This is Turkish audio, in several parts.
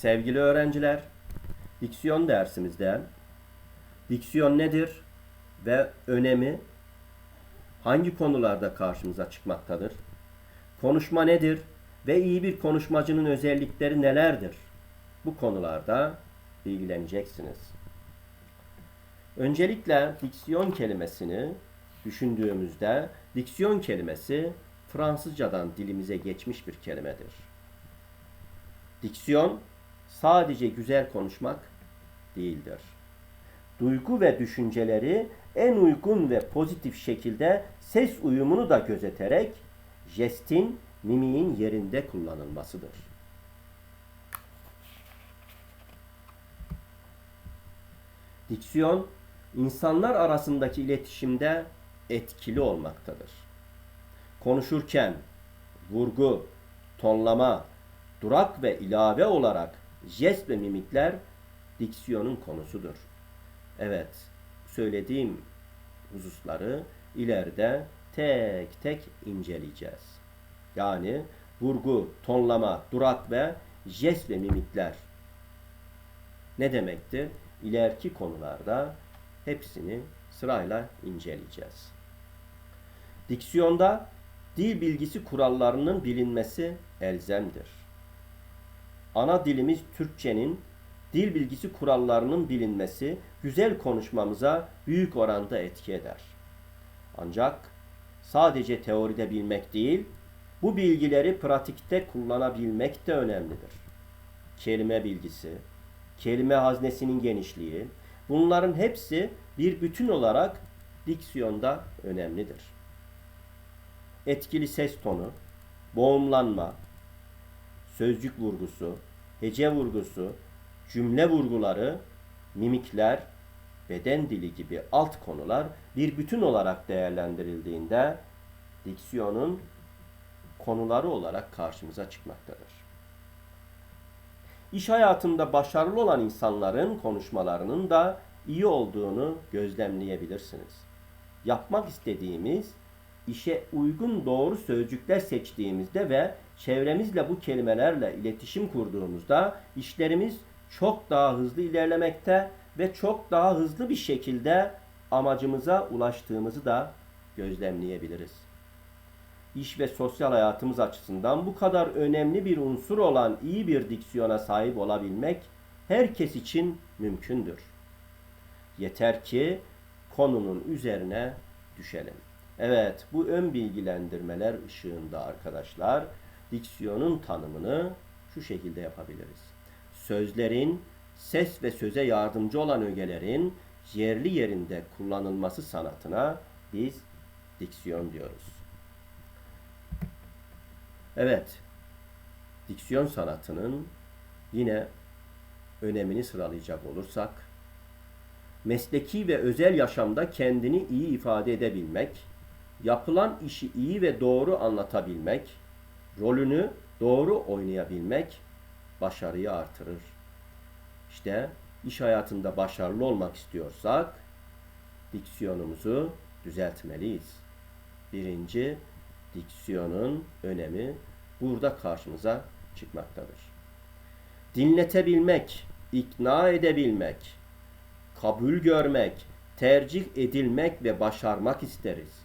Sevgili öğrenciler, diksiyon dersimizde diksiyon nedir ve önemi hangi konularda karşımıza çıkmaktadır? Konuşma nedir ve iyi bir konuşmacının özellikleri nelerdir? Bu konularda bilgileneceksiniz. Öncelikle diksiyon kelimesini düşündüğümüzde diksiyon kelimesi Fransızcadan dilimize geçmiş bir kelimedir. Diksiyon sadece güzel konuşmak değildir. Duygu ve düşünceleri en uygun ve pozitif şekilde ses uyumunu da gözeterek jestin, mimiğin yerinde kullanılmasıdır. Diksiyon, insanlar arasındaki iletişimde etkili olmaktadır. Konuşurken vurgu, tonlama, durak ve ilave olarak jest ve mimikler diksiyonun konusudur. Evet, söylediğim hususları ileride tek tek inceleyeceğiz. Yani vurgu, tonlama, durak ve jest ve mimikler ne demektir? İleriki konularda hepsini sırayla inceleyeceğiz. Diksiyonda dil bilgisi kurallarının bilinmesi elzemdir. Ana dilimiz Türkçenin dil bilgisi kurallarının bilinmesi güzel konuşmamıza büyük oranda etki eder. Ancak sadece teoride bilmek değil, bu bilgileri pratikte kullanabilmek de önemlidir. Kelime bilgisi, kelime haznesinin genişliği, bunların hepsi bir bütün olarak diksiyonda önemlidir. Etkili ses tonu, boğumlanma, sözcük vurgusu, hece vurgusu, cümle vurguları, mimikler, beden dili gibi alt konular bir bütün olarak değerlendirildiğinde diksiyonun konuları olarak karşımıza çıkmaktadır. İş hayatında başarılı olan insanların konuşmalarının da iyi olduğunu gözlemleyebilirsiniz. Yapmak istediğimiz işe uygun doğru sözcükler seçtiğimizde ve çevremizle bu kelimelerle iletişim kurduğumuzda işlerimiz çok daha hızlı ilerlemekte ve çok daha hızlı bir şekilde amacımıza ulaştığımızı da gözlemleyebiliriz. İş ve sosyal hayatımız açısından bu kadar önemli bir unsur olan iyi bir diksiyona sahip olabilmek herkes için mümkündür. Yeter ki konunun üzerine düşelim. Evet, bu ön bilgilendirmeler ışığında arkadaşlar diksiyonun tanımını şu şekilde yapabiliriz. Sözlerin ses ve söze yardımcı olan ögelerin yerli yerinde kullanılması sanatına biz diksiyon diyoruz. Evet, diksiyon sanatının yine önemini sıralayacak olursak, mesleki ve özel yaşamda kendini iyi ifade edebilmek, yapılan işi iyi ve doğru anlatabilmek, rolünü doğru oynayabilmek başarıyı artırır. İşte iş hayatında başarılı olmak istiyorsak diksiyonumuzu düzeltmeliyiz. Birinci, diksiyonun önemi burada karşımıza çıkmaktadır. Dinletebilmek, ikna edebilmek, kabul görmek, tercih edilmek ve başarmak isteriz.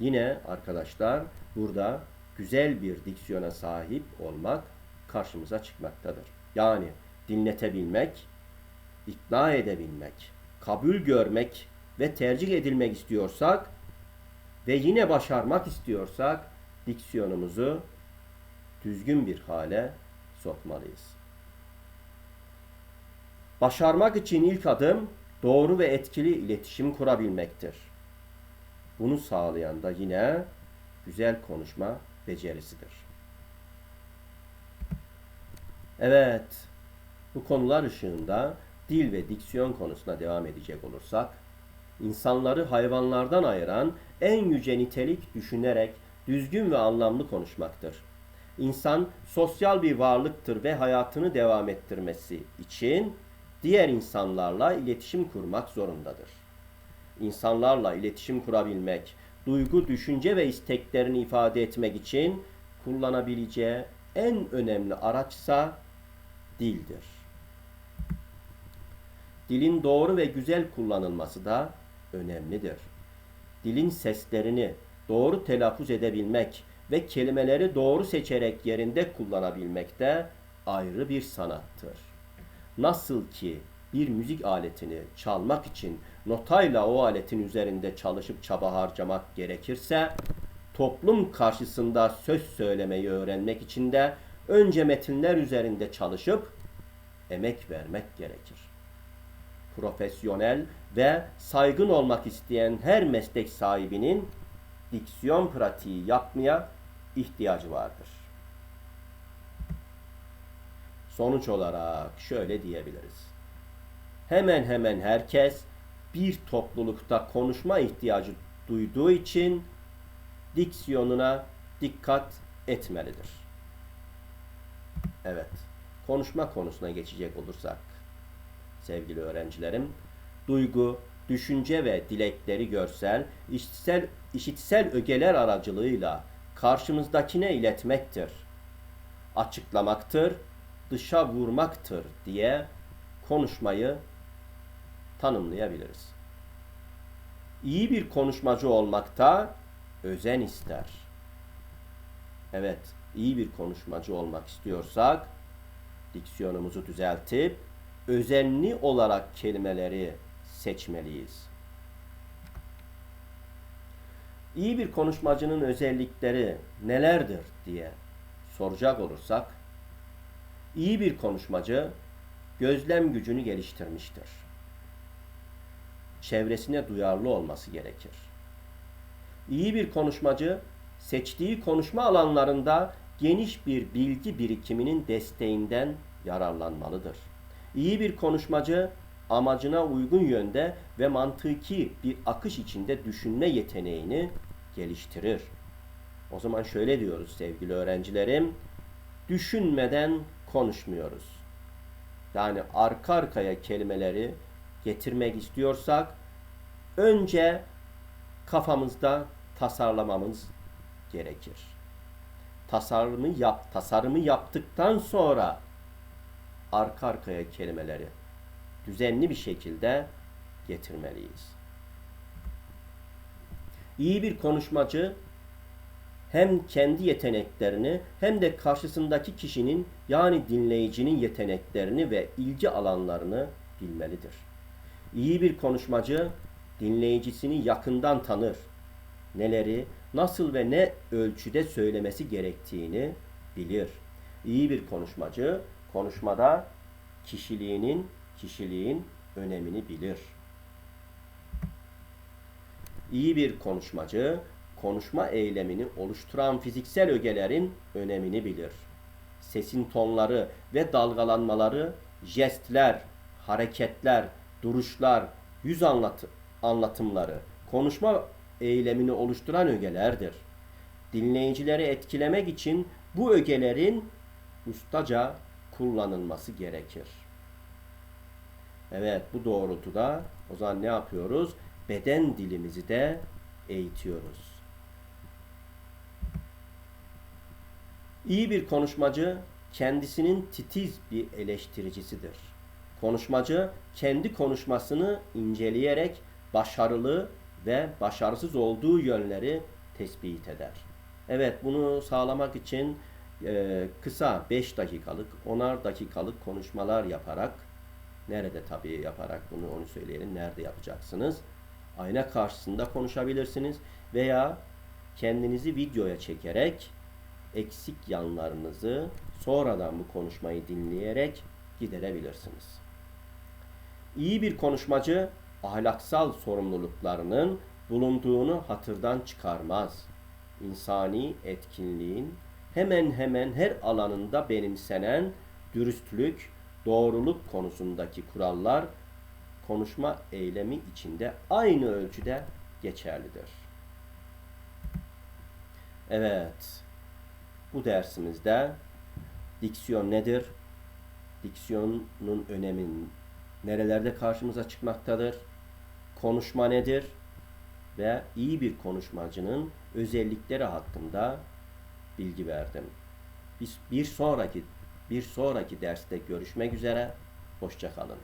Yine arkadaşlar burada güzel bir diksiyona sahip olmak karşımıza çıkmaktadır. Yani dinletebilmek, ikna edebilmek, kabul görmek ve tercih edilmek istiyorsak ve yine başarmak istiyorsak diksiyonumuzu düzgün bir hale sokmalıyız. Başarmak için ilk adım doğru ve etkili iletişim kurabilmektir. Bunu sağlayan da yine güzel konuşma becerisidir. Evet, bu konular ışığında dil ve diksiyon konusuna devam edecek olursak, insanları hayvanlardan ayıran en yüce nitelik düşünerek düzgün ve anlamlı konuşmaktır. İnsan sosyal bir varlıktır ve hayatını devam ettirmesi için diğer insanlarla iletişim kurmak zorundadır. İnsanlarla iletişim kurabilmek, duygu, düşünce ve isteklerini ifade etmek için kullanabileceği en önemli araçsa dildir. Dilin doğru ve güzel kullanılması da önemlidir. Dilin seslerini doğru telaffuz edebilmek ve kelimeleri doğru seçerek yerinde kullanabilmek de ayrı bir sanattır. Nasıl ki bir müzik aletini çalmak için notayla o aletin üzerinde çalışıp çaba harcamak gerekirse, toplum karşısında söz söylemeyi öğrenmek için de önce metinler üzerinde çalışıp emek vermek gerekir. Profesyonel ve saygın olmak isteyen her meslek sahibinin diksiyon pratiği yapmaya ihtiyacı vardır. Sonuç olarak şöyle diyebiliriz. Hemen hemen herkes bir toplulukta konuşma ihtiyacı duyduğu için diksiyonuna dikkat etmelidir. Evet, konuşma konusuna geçecek olursak sevgili öğrencilerim, duygu, düşünce ve dilekleri görsel, işitsel, işitsel ögeler aracılığıyla karşımızdakine iletmektir. Açıklamaktır, dışa vurmaktır diye konuşmayı tanımlayabiliriz. İyi bir konuşmacı olmakta özen ister. Evet, iyi bir konuşmacı olmak istiyorsak diksiyonumuzu düzeltip özenli olarak kelimeleri seçmeliyiz. İyi bir konuşmacının özellikleri nelerdir diye soracak olursak, iyi bir konuşmacı gözlem gücünü geliştirmiştir. Çevresine duyarlı olması gerekir. İyi bir konuşmacı seçtiği konuşma alanlarında geniş bir bilgi birikiminin desteğinden yararlanmalıdır. İyi bir konuşmacı amacına uygun yönde ve mantıki bir akış içinde düşünme yeteneğini geliştirir. O zaman şöyle diyoruz sevgili öğrencilerim. Düşünmeden konuşmuyoruz. Yani arka arkaya kelimeleri getirmek istiyorsak önce kafamızda tasarlamamız gerekir. Tasarımı yap, tasarımı yaptıktan sonra arka arkaya kelimeleri düzenli bir şekilde getirmeliyiz. İyi bir konuşmacı hem kendi yeteneklerini hem de karşısındaki kişinin yani dinleyicinin yeteneklerini ve ilgi alanlarını bilmelidir. İyi bir konuşmacı dinleyicisini yakından tanır. Neleri, nasıl ve ne ölçüde söylemesi gerektiğini bilir. İyi bir konuşmacı konuşmada kişiliğinin kişiliğin önemini bilir. İyi bir konuşmacı konuşma eylemini oluşturan fiziksel ögelerin önemini bilir. Sesin tonları ve dalgalanmaları, jestler, hareketler, duruşlar, yüz anlatı, anlatımları, konuşma eylemini oluşturan ögelerdir. Dinleyicileri etkilemek için bu ögelerin ustaca kullanılması gerekir. Evet bu doğrultuda o zaman ne yapıyoruz? Beden dilimizi de eğitiyoruz. İyi bir konuşmacı kendisinin titiz bir eleştiricisidir. Konuşmacı kendi konuşmasını inceleyerek başarılı ve başarısız olduğu yönleri tespit eder. Evet bunu sağlamak için e, kısa 5 dakikalık, 10'ar dakikalık konuşmalar yaparak nerede tabii yaparak bunu onu söyleyelim. Nerede yapacaksınız? Ayna karşısında konuşabilirsiniz veya kendinizi videoya çekerek eksik yanlarınızı sonradan bu konuşmayı dinleyerek giderebilirsiniz. İyi bir konuşmacı ahlaksal sorumluluklarının bulunduğunu hatırdan çıkarmaz. İnsani etkinliğin hemen hemen her alanında benimsenen dürüstlük, doğruluk konusundaki kurallar konuşma eylemi içinde aynı ölçüde geçerlidir. Evet. Bu dersimizde diksiyon nedir? Diksiyonun önemi nerelerde karşımıza çıkmaktadır? Konuşma nedir? Ve iyi bir konuşmacının özellikleri hakkında bilgi verdim. Biz bir sonraki Bir sonraki derste görüşmek üzere. Hoşçakalın.